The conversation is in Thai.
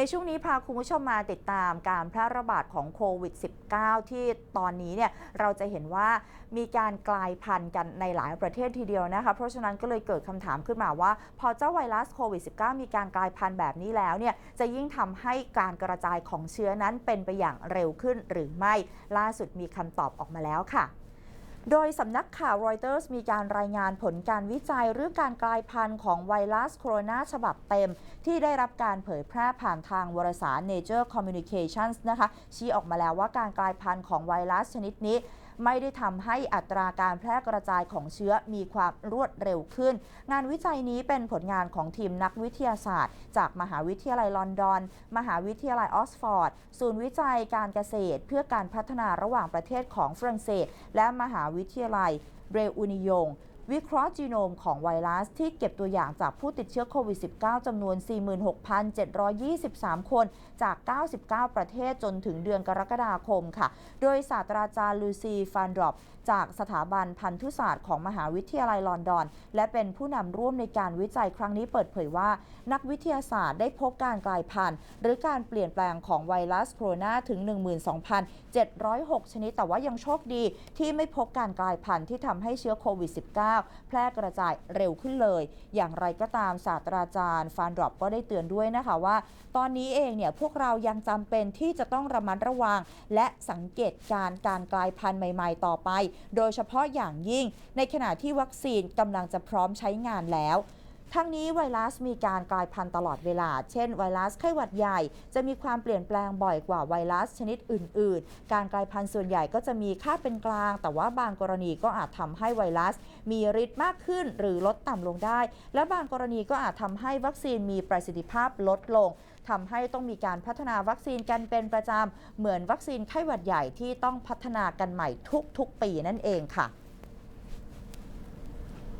ในช่วงนี้พาคุณผู้ชมมาติดตามการแพร่ระบาดของโควิด -19 ที่ตอนนี้เนี่ยเราจะเห็นว่ามีการกลายพันธุ์กันในหลายประเทศทีเดียวนะคะ เพราะฉะนั้นก็เลยเกิดคำถามขึ้นมาว่า พอเจ้าไวรัสโควิด -19 มีการกลายพันธุ์แบบนี้แล้วเนี่ยจะยิ่งทำให้การกระจายของเชื้อนั้นเป็นไปอย่างเร็วขึ้นหรือไม่ล่าสุดมีคำตอบออกมาแล้วค่ะ โดยสำนักข่าวรอยเตอร์สมีการรายงานผลการวิจัยเรื่องการกลายพันธุ์ของไวรัสโคโรนาฉบับเต็ม ที่ได้รับการเผยแพร่ผ่านทางวารสาร Nature Communications นะคะ ชี้ออกมาแล้วว่าการกลายพันธุ์ของไวรัสชนิดนี้ ไม่ได้ทำให้อัตราการแพร่กระจายของเชื้อมีความรวดเร็วขึ้น งานวิจัยนี้เป็นผลงานของทีมนักวิทยาศาสตร์ จากมหาวิทยาลัยลอนดอน มหาวิทยาลัยออสซฟอร์ด ศูนย์วิจัยการเกษตร เพื่อการพัฒนาระหว่างประเทศของฝรั่งเศส และมหาวิทยาลัยเบรอุนิยง วิเคราะห์จีโนมของไวรัสที่เก็บตัวอย่างจากผู้ติดเชื้อโควิด -19 จำนวน 46,723 คนจาก 99 ประเทศจนถึงเดือนกรกฎาคมค่ะ โดยศาสตราจารย์ลูซีฟานดรอปจากสถาบันพันธุศาสตร์ของมหาวิทยาลัยลอนดอน และเป็นผู้นำร่วมในการวิจัยครั้งนี้เปิดเผยว่า นักวิทยาศาสตร์ได้พบการกลายพันธุ์ หรือการเปลี่ยนแปลงของไวรัสโคโรนาถึง 12,706 ชนิด แต่ว่ายังโชคดีที่ไม่พบการกลายพันธุ์ที่ทำให้เชื้อโควิด -19 แพร่กระจายเร็วขึ้นเลย อย่างไรก็ตามศาสตราจารย์ฟานดรอปก็ได้เตือนด้วยนะคะว่า ตอนนี้เองเนี่ยพวกเรายังจำเป็นที่จะต้องระมัดระวัง และสังเกตการ์การกลายพันธุ์ใหม่ๆ ต่อไป โดยเฉพาะอย่างยิ่งในขณะที่วัคซีนกำลังจะพร้อมใช้งานแล้ว ทั้งนี้ไวรัสมีการกลายพันธุ์ตลอดเวลา เช่นไวรัสไข้หวัดใหญ่ จะมีความเปลี่ยนแปลงบ่อยกว่าไวรัสชนิดอื่น ๆ การกลายพันธุ์ส่วนใหญ่ก็จะมีค่าเป็นกลาง แต่ว่าบางกรณีก็อาจทำให้ไวรัส มีฤทธิ์มากขึ้นหรือลดต่ำลงได้ และบางกรณีก็อาจทำให้วัคซีนมีประสิทธิภาพลดลงทำให้ต้องมีการพัฒนาวัคซีนกันเป็นประจำเหมือนวัคซีนไข้หวัดใหญ่ที่ต้องพัฒนากันใหม่ทุกๆ ปีนั่นเองค่ะ